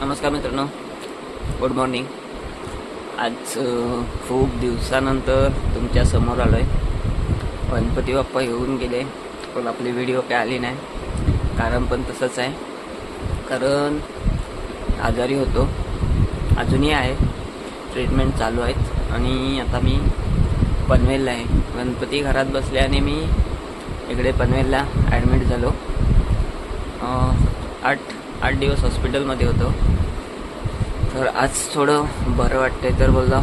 नमस्कार मित्रांनो. Good morning आज खूप दिवसानंतर तुमच्यासमोर आलो आहे गणपती बाप्पा येऊन गेले पण आपली व्हिडिओ काय आली नाही. कारण पण तसंच आहे. कारण आजारी होतो. अजूनही आहे. ट्रीटमेंट चालू आहेत. आणि आता मी पनवेलला आहे. गणपती घरात बसल्याने मी इकडे पनवेलला ॲडमिट झालो. आठ आठ दिवस हॉस्पिटलमध्ये होतो. तर आज थोडं बरं वाटतंय तर बोलला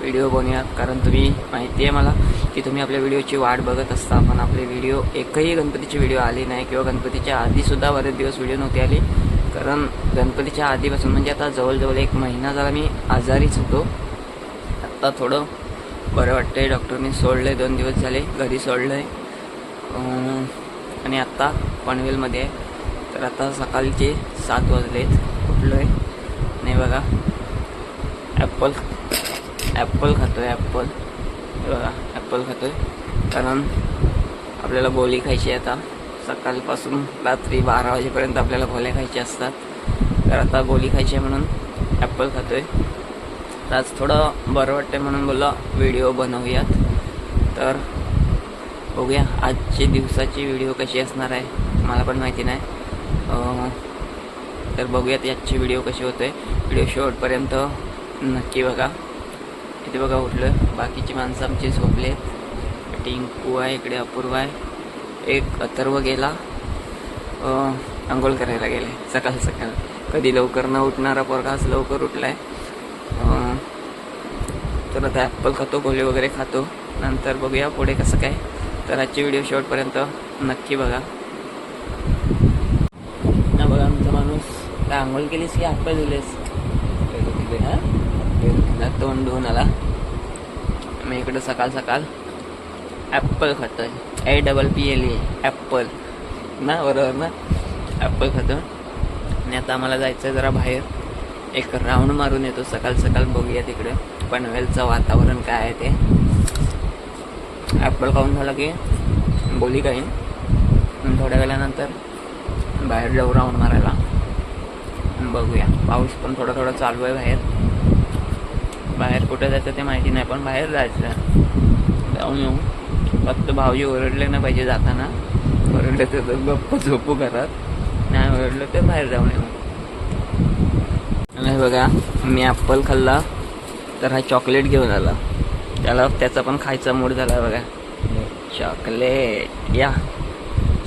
व्हिडिओ बनवूयात. कारण तुम्ही माहिती आहे मला की तुम्ही आपल्या व्हिडिओची वाट बघत असता पण आपले व्हिडिओ एकही गणपतीची व्हिडिओ आले नाही किंवा गणपतीच्या आधीसुद्धा बरेच दिवस व्हिडिओ नव्हती आली. कारण गणपतीच्या आधीपासून म्हणजे आता जवळजवळ एक महिना झाला मी आजारीच होतो. आत्ता थोडं बरं वाटतंय. डॉक्टरनी सोडलं दोन दिवस झाले. घरी सोडलं आहे आणि आत्ता पनवेलमध्ये आहे. तर आता सकाळचे सात वाजलेत. उठलो आहे नाही बघा ॲपल ॲपल खातो आहे ॲपल बघा ॲपल खातो आहे कारण आपल्याला गोळी खायची आहे आता. सकाळपासून रात्री बारा वाजेपर्यंत आपल्याला गोळ्या खायच्या असतात. तर आता गोळी खायची आहे म्हणून ॲपल खातो आहे तर आज थोडं बरं वाटतं म्हणून बोला व्हिडिओ बनवूयात. तर बघूया आजचे दिवसाची व्हिडिओ कशी असणार आहे मला पण माहिती नाही. तर बघूयात याची व्हिडिओ कशी होते. व्हिडिओ शेवटपर्यंत नक्की बघा. इथे बघा उठलं बाकीची माणसं आमची झोपले टिंकू आहे इकडे अपूर्व आहे. एक अथर्व गेला. आंघोळ करायला गेले सकाळ सकाळ. कधी लवकर न उठणारा पोरगा आज लवकर उठलाय. आहे तर आता ॲपल खातो गोळी वगैरे खातो. नंतर बघूया पुढे कसं काय. तर आजची व्हिडिओ शेवटपर्यंत नक्की बघा. ना बघा आमचा माणूस काय आंघोळ केलीस की ॲपल दिलेस हा तोंड धुवून आला. मी इकडं सकाळ सकाळ ॲपल खातोय. A double P L E apple. ना बरोबर ना? ॲपल खातो. आणि आता आम्हाला जायचं आहे जरा बाहेर. एक राऊंड मारून येतो. सकाळ सकाळ बघूया तिकडे. पनवेलचं वातावरण काय आहे ते. ॲपल खाऊन झालं की बोली काही. थोड्या वेळानंतर बाहेर जाऊ राऊंड मारायला. बघूया. पाऊस पण थोडा थोडा चालू आहे बाहेर. बाहेर कुठे जायचं ते माहिती नाही पण बाहेर जायचं. जाऊन येऊ. फक्त भाऊजी ओरडले नाही पाहिजे जाताना. ओरडले तर गप्प झोपू घरात. नाही ओरडलं तर बाहेर जाऊन येऊ. नाही बघा मी ॲप्पल खाल्ला तर हा चॉकलेट घेऊन आला. त्याला त्याचा पण खायचा मूड झाला बघा. चॉकलेट या.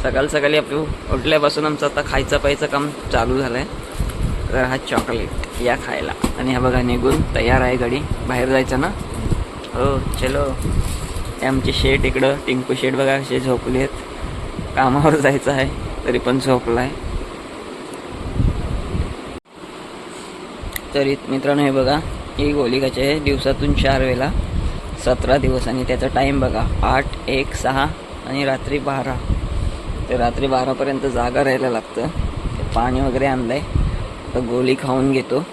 सकाळ सकाळी आपलं उठल्यापासून आमचं आता खायचं प्यायचं काम चालू झालं आहे तर हा चॉकलेट या खायला. आणि हा बघा निघून तयार आहे गाडी बाहेर जायचं ना? हो चलो. हे आमचे शेट इकडं टिंकू शेट बघा कसे झोपले आहेत कामावर जायचं आहे तरी पण झोपला आहे तरी मित्रांनो हे बघा ही गोलिकाचे आहे दिवसातून चार वेळेला सतरा दिवस आणि त्याचा टाईम बघा आठ एक सहा आणि रात्री बारा. तर रात्री बारापर्यंत जागा राहायला लागतं. ते पाणी वगैरे आणलं आहे तर गोळी खाऊन घेतो.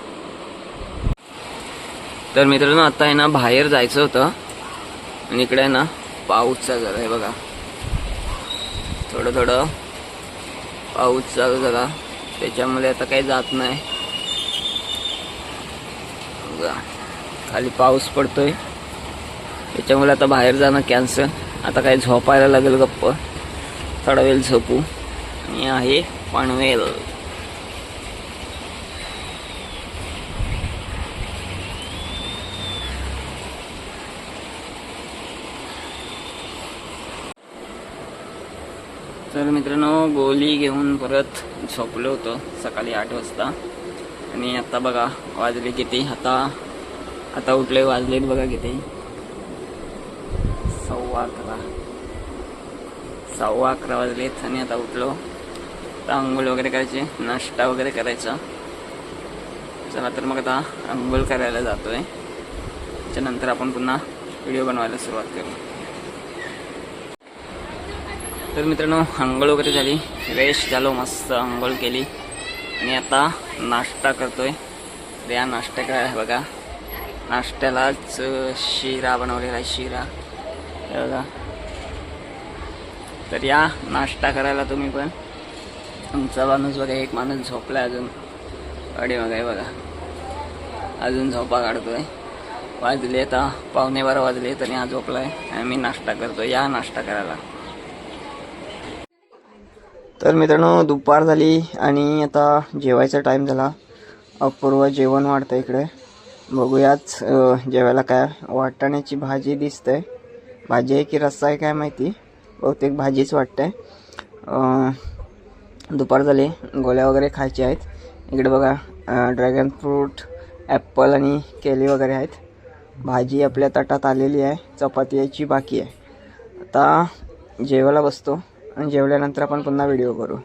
तर मित्रांनो आता आहे ना बाहेर जायचं होतं. आणि इकडे आहे ना पाऊस चालू आहे बघा. थोडं थोडं पाऊस चालू झाला त्याच्यामुळे आता काही जात नाही. बघा खाली पाऊस पडतोय. त्याच्यामुळे आता बाहेर जाणं कॅन्सल आता काही झोपायला लागेल गप्प. तडवेल झोपू. आणि आहे पनवेल. तर मित्रांनो गोली घेऊन परत झोपलो होतो सकाळी आठ वाजता. आणि आता बघा वाजले किती? आता आता उठले वाजलेत बघा किती? सव्वा अकरा. सव्वा अकरा वाजलेत आणि आता उठलो. आता अंघोळ वगैरे करायची नाश्ता वगैरे करायचा. चला तर मग आता अंघोळ करायला जातोय. त्याच्यानंतर आपण पुन्हा व्हिडिओ बनवायला सुरुवात करू. तर मित्रांनो अंघोळ वगैरे झाली. फ्रेश झालो मस्त अंघोळ केली. आणि आता नाश्ता करतोय. तर या नाश्ता काय आहे बघा. नाश्त्यालाच शिरा बनवलेला आहे शिरा. बघा. तर या नाश्ता करायला तुम्ही पण. तुमचा माणूस बघा एक माणूस झोपला अजून. अडे बघा बघा. अजून झोपा काढतोय. वाजले आता पावणे बारा वाजले तरी हा झोपलाय. आणि मी नाश्ता करतो या नाश्ता करायला. तर मित्रांनो दुपार झाली आणि आता जेवायचा टाईम झाला. अपूर्व जेवण वाढतं इकडे. बघूयाच जेवायला काय वाटाण्याची भाजी दिसते भाजी आहे की रस्सा आहे काय माहिती? बहुतेक भाजीच वाटते आहे दुपार झाली. गोळ्या वगैरे खायचे आहेत. इकडे बघा ड्रॅगन फ्रूट ॲप्पल आणि केली वगैरे आहेत. भाजी आपल्या ताटात आलेली आहे. चपाती यायची बाकी आहे. आता जेवायला बसतो आणि जेवल्यानंतर आपण पुन्हा व्हिडिओ करू.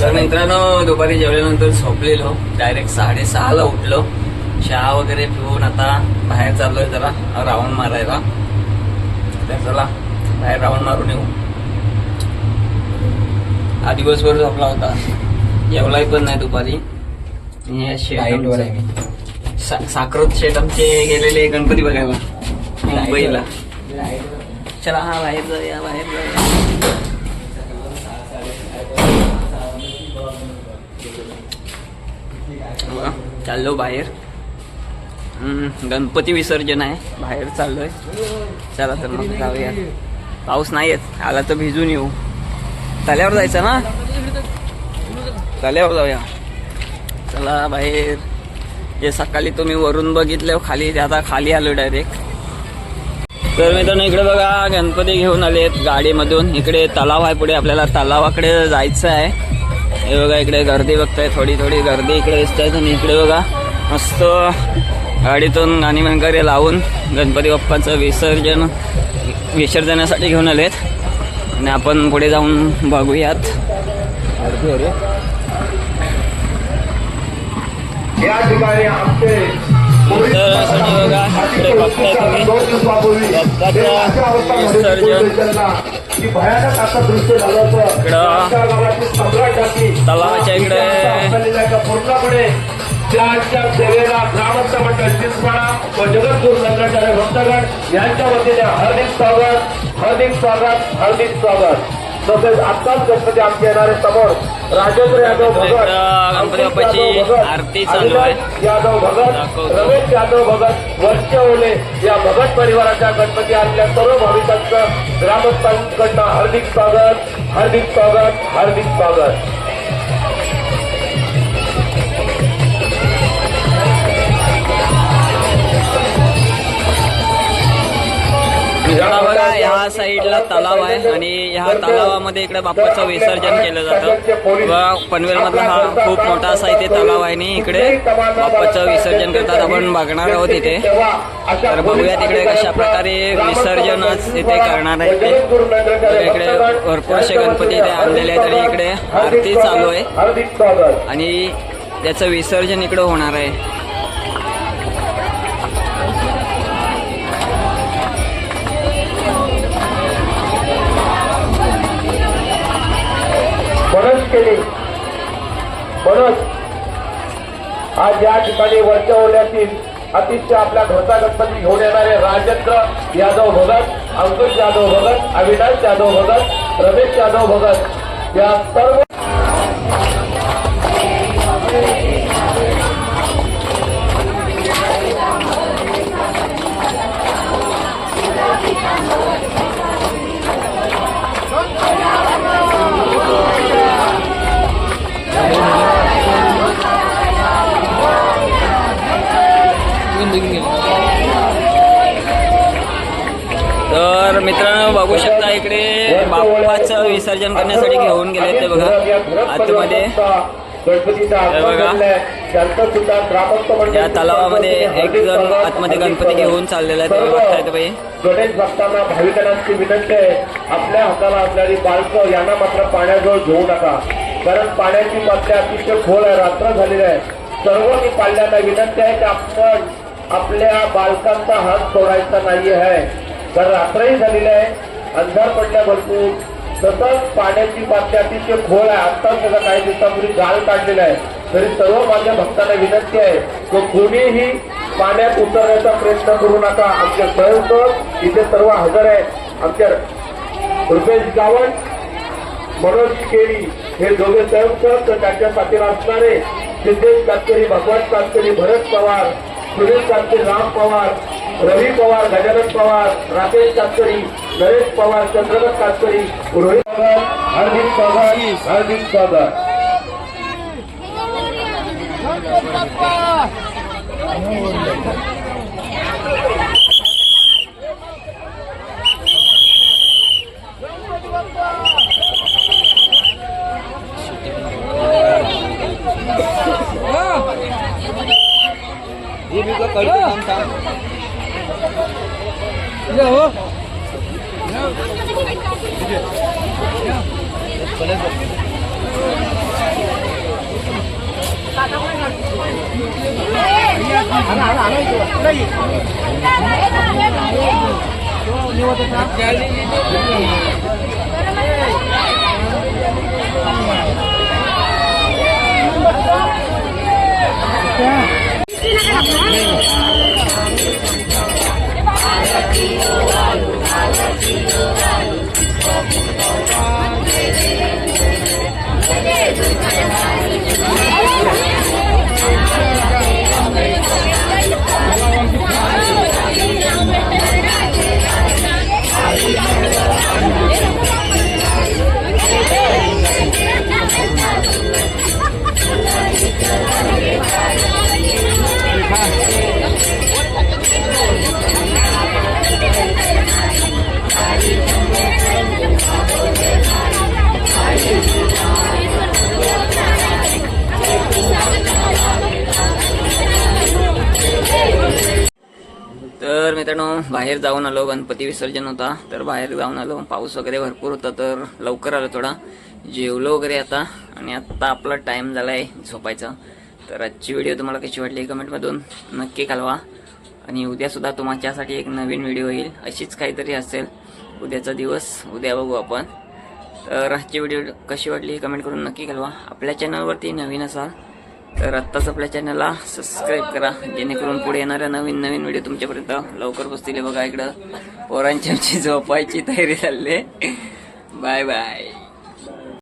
तर मित्रांनो दुपारी जेवल्यानंतर झोपलेलो. डायरेक्ट साडेसहाला उठलो. चहा वगैरे पिऊन आता बाहेर चाललोय जरा राऊंड मारायला. तर चला बाहेर राऊंड मारून येऊ. हा दिवसभर झोपला होता. जेवलाय पण नाही दुपारी. आणि शेट डाएटवर आहे सा- साखरत शेट आमचे गेलेले गणपती बघायला. मुंबईला. चला हा बाहेर जाऊया बाहेर जाऊया. चाललो बाहेर. गणपती विसर्जन आहे. बाहेर चाललोय. चला तर मग जाऊया. पाऊस नाही येत आला तर भिजून येऊ. तल्यावर जायचं ना? तल्यावर जाऊया. चला बाहेर. जे सकाळी तुम्ही वरून बघितलं खाली ते आता खाली आलो डायरेक्ट तर मित्रांनो इकडे बघा गणपती घेऊन आलेत गाडीमधून. इकडे तलाव आहे पुढे. आपल्याला तलावाकडे जायचं आहे. हे बघा इकडे गर्दी बघताय. थोडी थोडी गर्दी इकडे दिसताय तुम्ही इकडे बघा मस्त गाडीतून गाणी वगैरे लावून गणपती बाप्पाचं विसर्जन. विसर्जनासाठी घेऊन आलेत. आणि आपण पुढे जाऊन बघूयात. या ठिकाणी आमचे तलावाच्या इकडे. त्यांच्या सेवेला ग्रामस्थ मंडळ चिंचपाडा व जगतपूर नगराचार्य भक्तगण यांच्या वतीने हार्दिक स्वागत हार्दिक स्वागत हार्दिक स्वागत तसेच आत्ताच गणपती आमचे येणारे समोर राजेंद्र यादव भगत गणपती बाप्पाची यादव भगत, आरती चालू आहे. अविनाश यादव भगत दाखवतो. रमेश यादव भगत वर्ष ओले या भगत परिवाराच्या गणपती आणल्या सर्व भाविकांचं ग्रामस्थांकडनं हार्दिक स्वागत हार्दिक स्वागत हार्दिक स्वागत ह्या साईडला तलाव आहे आणि ह्या तलावामध्ये इकडे बाप्पाचं विसर्जन केलं जातं. व पनवेलमधला हा खूप मोठा असा इथे तलाव आहे आणि इकडे बाप्पाचं विसर्जन करतात. आपण बघणार आहोत इथे. तर बघूया तिकडे कशा प्रकारे विसर्जन इथे करणार आहे तर इकडे भरपूर असे गणपती इथे आणलेले आहेत आणि इकडे आरती चालू आहे. आणि त्याचं विसर्जन इकडे होणार आहे. मनोज केले. म्हणून आज या ठिकाणी वरच्या ओल्यातील अतिशय आपल्या घरचा गणपती घेऊन येणारे राजेंद्र यादव भगत अंकुश यादव भगत अविनाश यादव भगत रमेश यादव भगत या सर्व इकडे बाप्पाचं विसर्जन करण्यासाठी घेऊन गेले ते बघा आतमध्ये. बघा. या तलावामध्ये एक जण आतमध्ये गणपती घेऊन चाललेला आहे तुम्ही गणेश भक्तांना भाविकांची विनंती आहे आपल्या हाताला असणारी बालकं यांना मात्र पाण्याजवळ घेऊ नका. कारण पाण्याची पातळी अतिशय खोल आहे रात्र झालेली आहे. सर्वांनी पाळल्यांना विनंती आहे की आपण आपल्या बालकांचा हात सोडायचा नाही आहे कारण रात्रही झालेली आहे अंधार पडल्या भरपूर तसंच पाण्याची पातळी अतिशय खोल आहे. आत्ताच त्याचा काही दिवसापूर्वी गाळ काढलेला आहे. तरी सर्व माझ्या भक्तांना विनंती आहे तो कोणीही पाण्यात उतरण्याचा प्रयत्न करू नका. आमचे स्वयंसेवक इथे सर्व हजर आहेत. आमच्या रुपेश गावण मनोज केळी हे दोघे स्वयंसेवक तर त्यांच्या साथीला असणारे. सिद्धेश कातकरी भगवान कातकरी भरत पवार सुनील कातकरी राम पवार रवी पवार गजानन पवार राकेश कातकरी नरेश पवार चंद्रकांत कातकरी रोहित पवार हार्दिक स्वागत हार्दिक Yo. Yeah. स्वागत तर बाहेर जाऊन आलो गणपती विसर्जन होता तर बाहेर जाऊन आलो. पाऊस वगैरे भरपूर होता तर लवकर आलो थोडा. जेवलो वगैरे आता आणि आत्ता आपला टाईम झाला आहे झोपायचा. तर आजची व्हिडिओ तुम्हाला कशी वाटली कमेंटमधून नक्की कळवा. आणि उद्यासुद्धा तुमच्यासाठी एक नवीन व्हिडिओ येईल. अशीच काहीतरी असेल. उद्याचा दिवस उद्या बघू आपण. तर आजची व्हिडिओ कशी वाटली कमेंट करून नक्की कळवा. आपल्या चॅनलवरती नवीन असाल तर आत्ताच आपल्या चॅनलला सबस्क्राईब करा. जेणेकरून पुढे येणाऱ्या नवीन नवीन व्हिडिओ तुमच्यापर्यंत लवकर पोचतील बघा इकडं पोरांची आमची झोपायची तयारी चालली बाय बाय